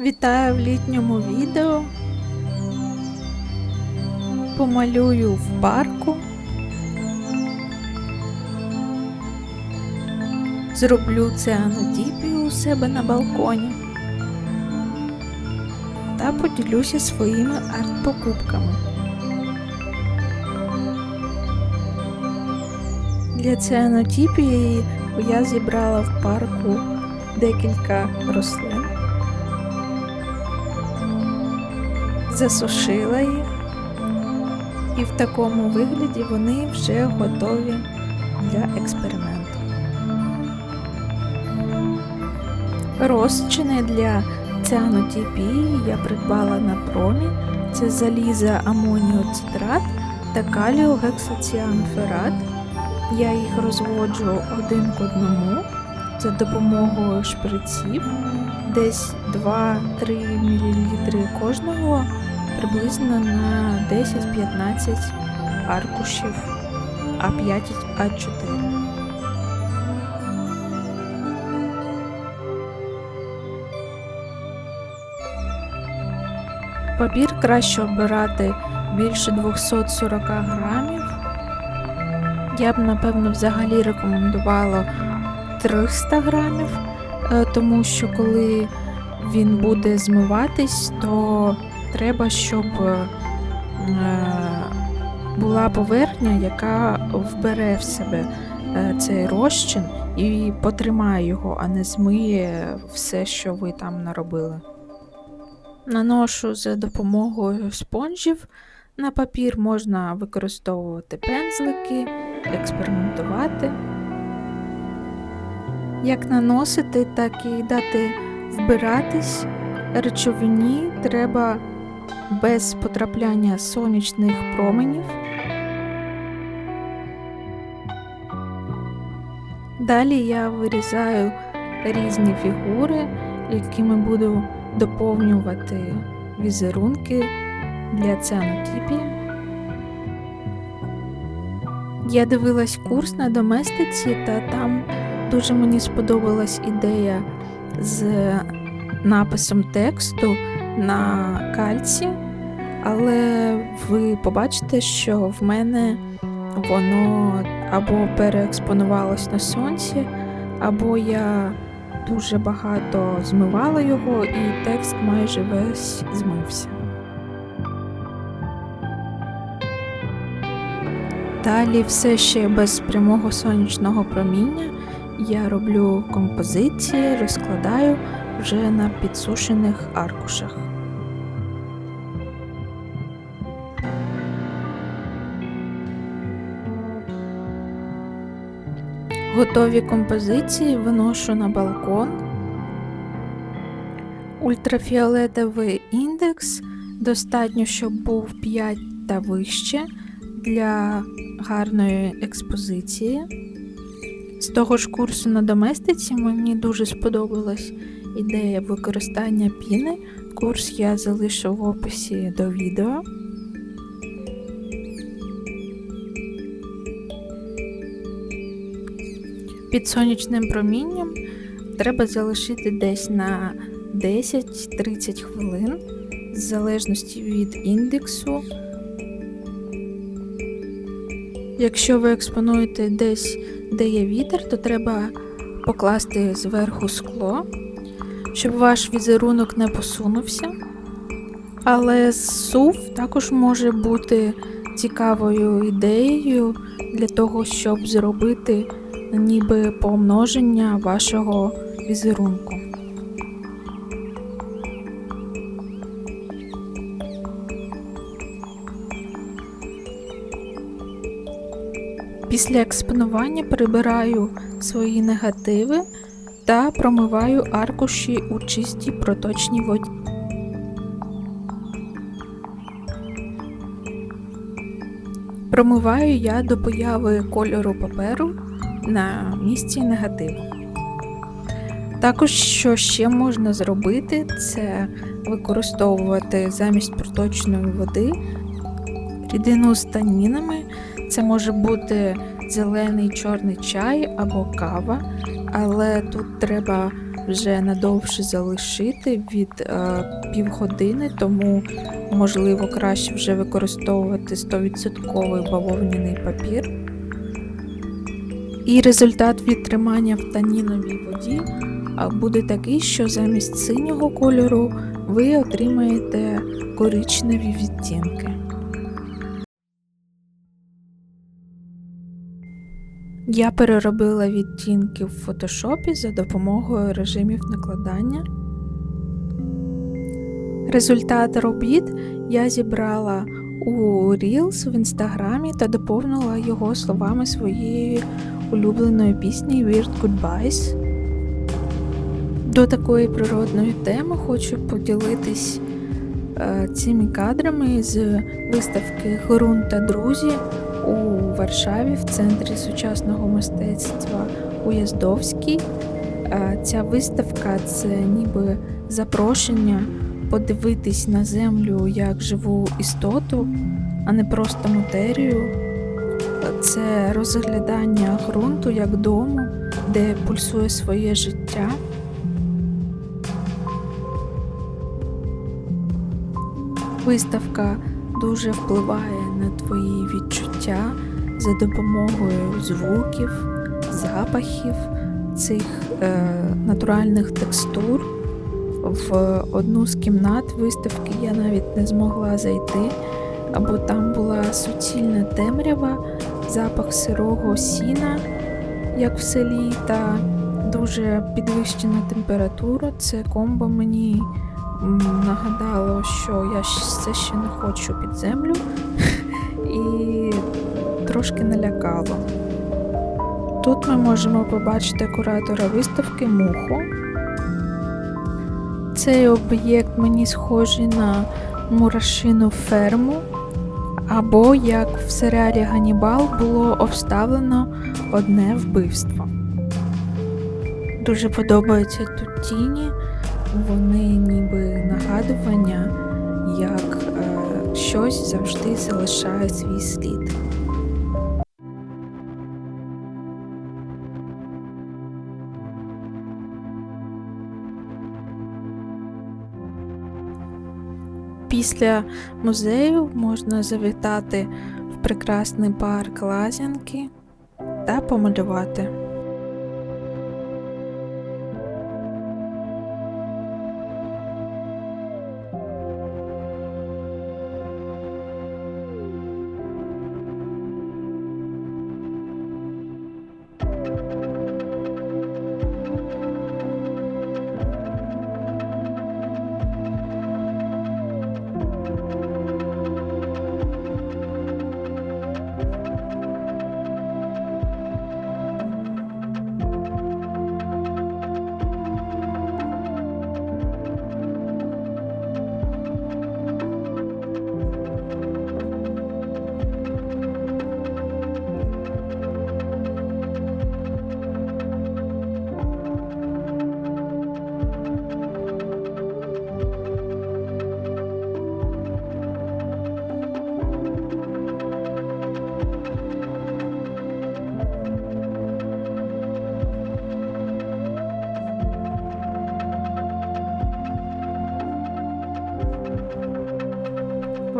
Вітаю в літньому відео. Помалюю в парку. Зроблю цианодіпію у себе на балконі та поділюся своїми арт-покупками. Для цианотіпії я зібрала в парку декілька рослин. Засушила їх, і в такому вигляді вони вже готові для експерименту. Розчини для ціанотіпії я придбала на промі. Це заліза амоніоцитрат та каліогексаціанферат. Я їх розводжу один к одному за допомогою шприців, десь 2-3 мл кожного приблизно на 10-15 аркушів А5 А4. Папір краще обирати більше 240 грамів. Я б, напевно, взагалі рекомендувала 300 грамів, е, тому що коли він буде змиватись, то треба, щоб е, була поверхня, яка вбере в себе е, цей розчин і потримає його, а не змиє все, що ви там наробили. Наношу за допомогою спонжів на папір можна використовувати пензлики, експериментувати. Як наносити, так і дати вбиратись речовині треба без потрапляння сонячних променів. Далі я вирізаю різні фігури, якими буду доповнювати візерунки для ціанотіпії. Я дивилась курс на доместиці, та там дуже мені сподобалась ідея з написом тексту на кальці, але ви побачите, що в мене воно або переекспонувалось на сонці, або я дуже багато змивала його, і текст майже весь змився. Далі все ще без прямого сонячного проміння я роблю композиції, розкладаю вже на підсушених аркушах. Готові композиції виношу на балкон. Ультрафіолетовий індекс достатньо, щоб був 5 та вище для гарної експозиції. З того ж курсу на доместиці мені дуже сподобалась ідея використання піни. Курс я залишу в описі до відео. Під сонячним промінням треба залишити десь на 10-30 хвилин, в залежності від індексу. Якщо ви експонуєте десь, де є вітер, то треба покласти зверху скло, щоб ваш візерунок не посунувся. Але сув також може бути цікавою ідеєю для того, щоб зробити ніби помноження вашого візерунку. Після експонування прибираю свої негативи та промиваю аркуші у чистій проточній воді. Промиваю я до появи кольору паперу на місці негативу. Також, що ще можна зробити, це використовувати замість проточної води рідину з танінами. Це може бути зелений чорний чай або кава, але тут треба вже надовше залишити від е, півгодини, тому можливо краще вже використовувати 100% бавовняний папір. І результат від тримання в таніновій воді буде такий, що замість синього кольору ви отримаєте коричневі відтінки. Я переробила відтінки в фотошопі за допомогою режимів накладання. Результат робіт я зібрала у Reels в інстаграмі та доповнила його словами своєї улюбленої пісні Weird Goodbyes. До такої природної теми хочу поділитись е, цими кадрами з виставки Грунт та друзі у Варшаві в центрі сучасного мистецтва Уяздовський. Е, ця виставка це ніби запрошення подивитись на землю як живу істоту, а не просто матерію. Це розглядання ґрунту як дому, де пульсує своє життя. Виставка дуже впливає на твої за допомогою звуків, запахів, цих е, натуральних текстур. В одну з кімнат виставки я навіть не змогла зайти, або там була суцільна темрява, запах сирого сіна, як в селі, та дуже підвищена температура. Це комбо мені нагадало, що я все ще не хочу під землю трошки налякало. Тут ми можемо побачити куратора виставки муху. Цей об'єкт мені схожий на мурашину ферму, або, як в серіалі Ганібал, було обставлено одне вбивство. Дуже подобаються тут тіні, вони ніби нагадування, як е, щось завжди залишає свій слід. Після музею можна завітати в прекрасний парк Лазянки та помалювати.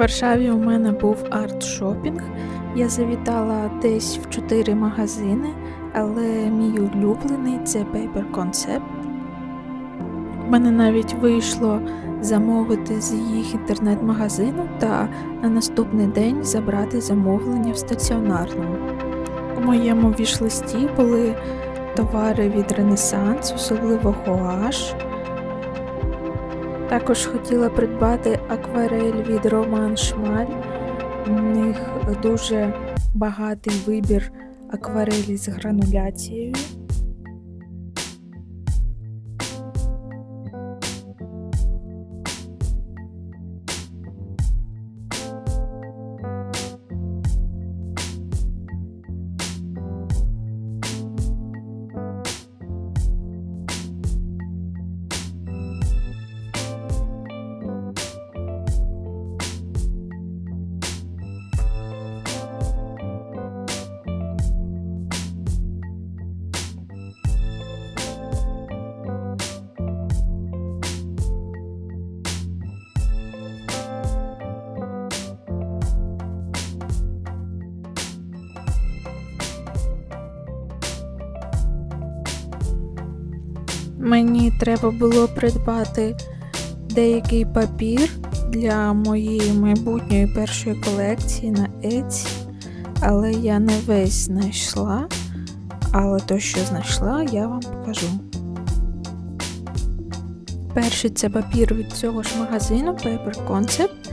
Варшаві у мене був арт-шопінг. Я завітала десь в чотири магазини, але мій улюблений це Paper Concept. У мене навіть вийшло замовити з їх інтернет-магазину та на наступний день забрати замовлення в стаціонарному. У моєму вішлисті були товари від Ренесанс, особливо Хоаш. Також хотіла придбати акварель від Роман Шмаль. У них дуже багатий вибір акварелі з грануляцією. Мені треба було придбати деякий папір для моєї майбутньої першої колекції на Etsy, але я не весь знайшла. Але то, що знайшла, я вам покажу. Перший це папір від цього ж магазину Paper Concept.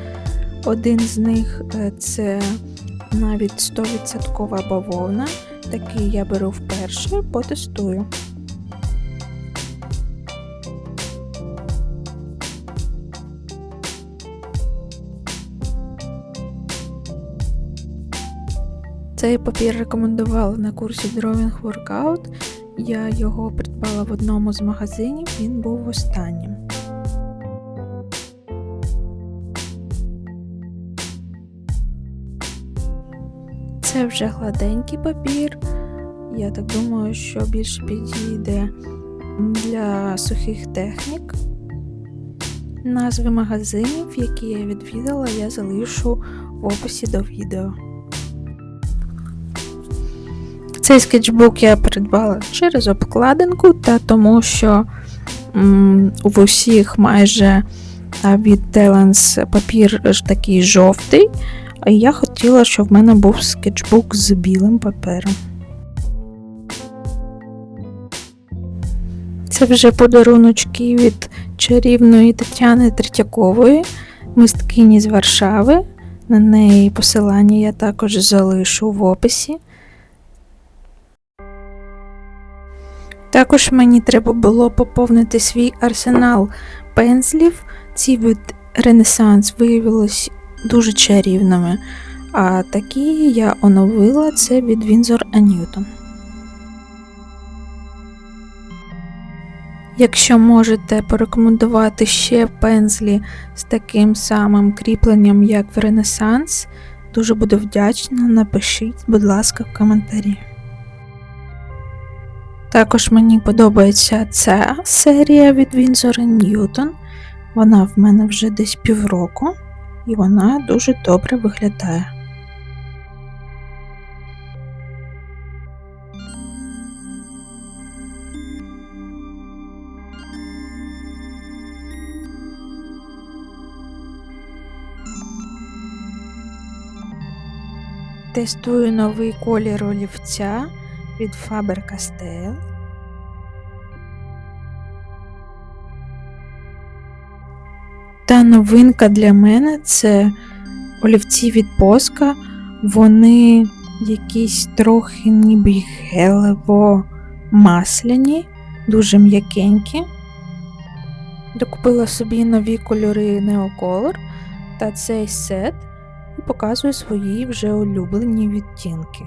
Один з них е, це навіть 100% бавовна. Такий я беру вперше, потестую. Цей папір рекомендували на курсі Drawing Workout. Я його придбала в одному з магазинів, він був останнім. Це вже гладенький папір. Я так думаю, що більше підійде для сухих технік. Назви магазинів, які я відвідала, я залишу в описі до відео. Цей скетчбук я придбала через обкладинку та тому, що м, в усіх майже від Talents папір такий жовтий, а я хотіла, щоб в мене був скетчбук з білим папером. Це вже подаруночки від чарівної Тетяни Третьякової, мисткині з Варшави. На неї посилання я також залишу в описі. Також мені треба було поповнити свій арсенал пензлів. Ці від Ренесанс виявились дуже чарівними, а такі я оновила це від Winsor Newton. Якщо можете порекомендувати ще пензлі з таким самим кріпленням, як в Ренесанс, дуже буду вдячна. Напишіть, будь ласка, в коментарі. Також мені подобається ця серія від Winsor Newton. Вона в мене вже десь півроку, і вона дуже добре виглядає. Тестую новий колір олівця від Faber-Castell. Та новинка для мене це олівці від Поска. Вони якісь трохи ніби гелево масляні, дуже м'якенькі. Докупила собі нові кольори Neocolor та цей сет і показую свої вже улюблені відтінки.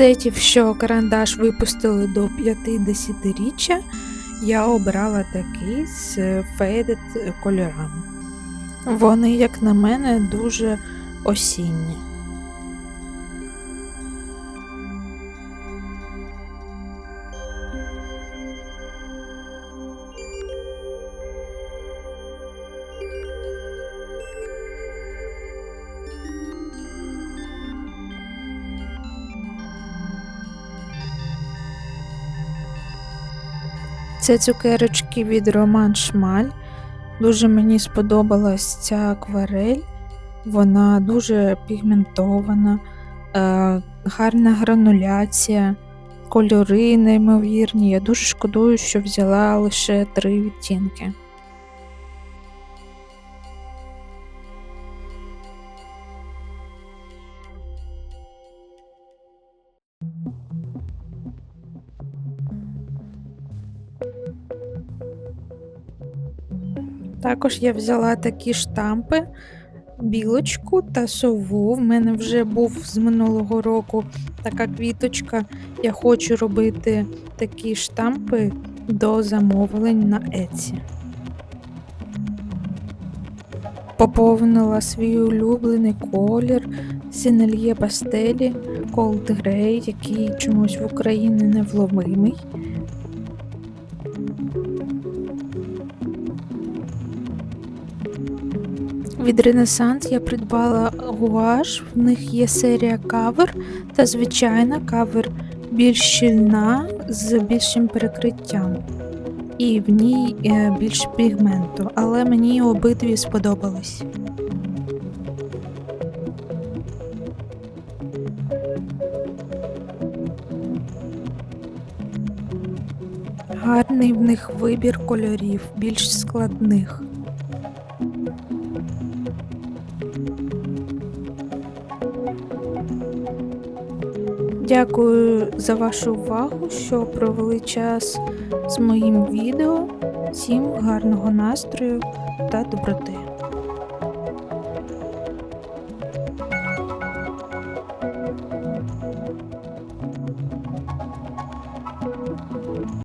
Сетів, що карандаш випустили до 50-річчя, я обрала такий з фейдед кольорами. Вони, як на мене, дуже осінні. Це цукерочки від Роман Шмаль. Дуже мені сподобалась ця акварель. Вона дуже пігментована, е, гарна грануляція, кольори неймовірні. Я дуже шкодую, що взяла лише три відтінки. Також я взяла такі штампи, білочку та сову. В мене вже був з минулого року така квіточка. Я хочу робити такі штампи до замовлень на Etsy. Поповнила свій улюблений колір Сінельє пастелі Cold Grey, який чомусь в Україні невловимий. Від Ренесанс я придбала гуаш, в них є серія кавер та звичайна кавер більш щільна з більшим перекриттям. І в ній е, більше пігменту, але мені обидві сподобались. Гарний в них вибір кольорів, більш складних. Дякую за вашу увагу, що провели час з моїм відео. Всім гарного настрою та доброти.